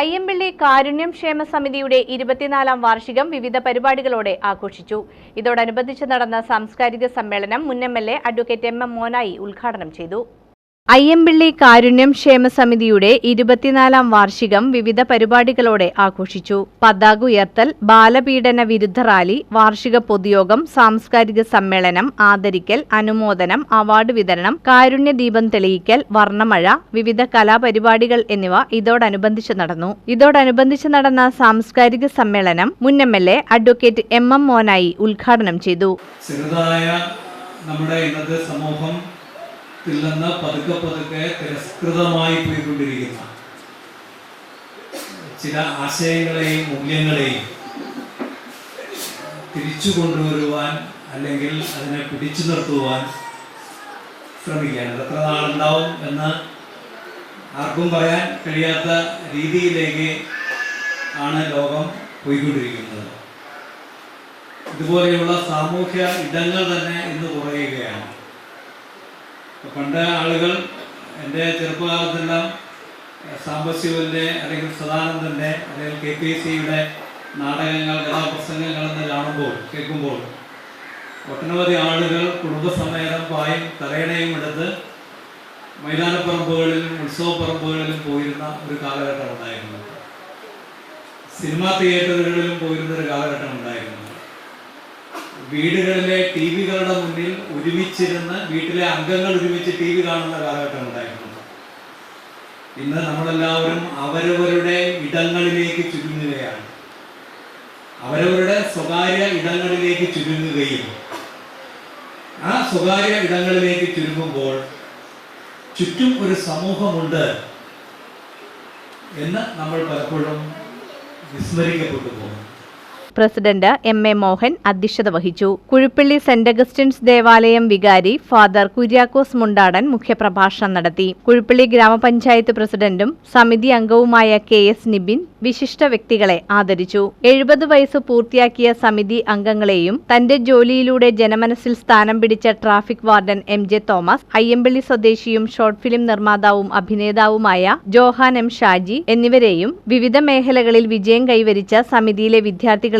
അയ്യമ്പിള്ളി കാരുണ്യം ക്ഷേമ സമിതിയുടെ ഇരുപത്തിനാലാം വാർഷികം വിവിധ പരിപാടികളോടെ ആഘോഷിച്ചു. ഇതോടനുബന്ധിച്ച് നടന്ന സാംസ്കാരിക സമ്മേളനം മുൻ M L A advocate M M Monayi ഉദ്ഘാടനം ചെയ്തു. അയ്യമ്പിള്ളി കാരുണ്യം ക്ഷേമ സമിതിയുടെ ഇരുപത്തിനാലാം വാർഷികം വിവിധ പരിപാടികളോടെ ആഘോഷിച്ചു. പതാക ഉയർത്തൽ ബാലപീഡന വിരുദ്ധ റാലി വാർഷിക പൊതുയോഗം സാംസ്കാരിക സമ്മേളനം ആദരിക്കൽ അനുമോദനം അവാർഡ് വിതരണം കാരുണ്യ ദീപം തെളിയിക്കൽ വർണമഴ വിവിധ കലാപരിപാടികൾ എന്നിവ ഇതോടനുബന്ധിച്ച് നടന്നു. ഇതോടനുബന്ധിച്ച് നടന്ന സാംസ്കാരിക സമ്മേളനം മുൻ M L A advocate M M Monayi ഉദ്ഘാടനം ചെയ്തു. നമ്മുടെ ഇന്നത്തെ സമൂഹം ത്തിൽ നിന്ന് പതുക്കെ പതുക്കെ തിരസ്കൃതമായി പോയിക്കൊണ്ടിരിക്കുന്ന. ചില ആശയങ്ങളെയും മൂല്യങ്ങളെയും തിരിച്ചു കൊണ്ടുവരുവാൻ അല്ലെങ്കിൽ അതിനെ പിടിച്ചു നിർത്തുവാൻ ശ്രമിക്കാൻ എത്ര നാളുണ്ടാവും എന്ന് ആർക്കും പറയാൻ കഴിയാത്ത രീതിയിലേക്ക് ആണ് ലോകം പോയിക്കൊണ്ടിരിക്കുന്നത്. ഇതുപോലെയുള്ള സാമൂഹ്യ ഇടങ്ങൾ തന്നെ ഇന്ന് കുറയുകയാണ്. പണ്ട് ആളുകൾ എന്റെ ചെറുപ്പകാലത്തെല്ലാം സാമ്പശിവന്റെ അല്ലെങ്കിൽ സദാനന്ദന്റെ അല്ലെങ്കിൽ കെ പി എസ് സിയുടെ നാടകങ്ങൾ കഥാപ്രസംഗങ്ങൾ എന്ന് കാണുമ്പോൾ കേൾക്കുമ്പോൾ ഒട്ടനവധി ആളുകൾ കുടുംബസമേതം പായും തലയണയും എടുത്ത് മൈതാനപ്പറമ്പുകളിലും ഉത്സവപ്പറമ്പുകളിലും പോയിരുന്ന ഒരു കാലഘട്ടം ഉണ്ടായിരുന്നു. സിനിമാ തിയേറ്ററുകളിലും പോയിരുന്ന ഒരു കാലഘട്ടം വീടുകളിലെ ടി വികളുടെ മുന്നിൽ ഒരുമിച്ചിരുന്ന് വീട്ടിലെ അംഗങ്ങൾ ഒരുമിച്ച് ടി വി കാണുന്ന കാലഘട്ടം ഉണ്ടായിരുന്നു. ഇന്ന് നമ്മളെല്ലാവരും അവരവരുടെ ഇടങ്ങളിലേക്ക് ചുരുങ്ങുകയാണ്. അവരവരുടെ സ്വകാര്യ ഇടങ്ങളിലേക്ക് ചുരുങ്ങുകയും ആ സ്വകാര്യ ഇടങ്ങളിലേക്ക് ചുരുങ്ങുമ്പോൾ ചുറ്റും ഒരു സമൂഹമുണ്ട് എന്ന് നമ്മൾ പലപ്പോഴും വിസ്മരിക്കപ്പെട്ടു പോകും പ്രസിഡന്റ് എം എ മോഹൻ അധ്യക്ഷത വഹിച്ചു. കുഴുപ്പള്ളി സെന്റ് അഗസ്റ്റിൻസ് ദേവാലയം വികാരി ഫാദർ കുര്യാക്കോസ് മുണ്ടാടൻ മുഖ്യപ്രഭാഷണം നടത്തി. കുഴുപ്പള്ളി ഗ്രാമപഞ്ചായത്ത് പ്രസിഡന്റും സമിതി അംഗവുമായ കെ എസ് നിബിൻ വിശിഷ്ട വ്യക്തികളെ ആദരിച്ചു. എഴുപത് വയസ്സ് പൂർത്തിയാക്കിയ സമിതി അംഗങ്ങളെയും തന്റെ ജോലിയിലൂടെ ജനമനസ്സിൽ സ്ഥാനം പിടിച്ച traffic warden M J Thomas Ayyampally സ്വദേശിയും ഷോർട്ട് ഫിലിം നിർമ്മാതാവും അഭിനേതാവുമായ ജോഹാൻ എം ഷാജി എന്നിവരെയും വിവിധ മേഖലകളിൽ വിജയം കൈവരിച്ച സമിതിയിലെ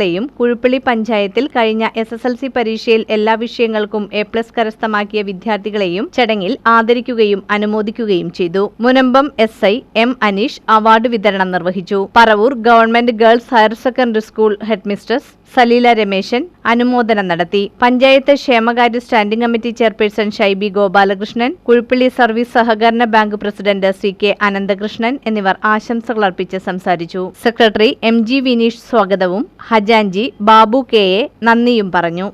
വിദ്യാർത്ഥികളെയും കുഴുപ്പള്ളി പഞ്ചായത്തിൽ കഴിഞ്ഞ എസ് എസ് എൽ സി പരീക്ഷയിൽ എല്ലാ വിഷയങ്ങൾക്കും എ പ്ലസ് കരസ്ഥമാക്കിയ വിദ്യാർത്ഥികളെയും ചടങ്ങിൽ ആദരിക്കുകയും അനുമോദിക്കുകയും ചെയ്തു. Munambam S I M Aneesh award വിതരണം നിർവഹിച്ചു. Paravur government girls higher secondary school headmistress Saleela Rameshan അനുമോദനം നടത്തി. പഞ്ചായത്ത് ക്ഷേമകാര്യ standing committee chairperson Shaibi Gopalakrishnan Kuzhippilly service സഹകരണ bank president C K Ananthakrishnan എന്നിവർ ആശംസകൾ അർപ്പിച്ച് സംസാരിച്ചു. സെക്രട്ടറി എം ജി വിനീഷ് സ്വാഗതവും ഹജാൻജി ബാബു കെ എ നന്ദിയും പറഞ്ഞു.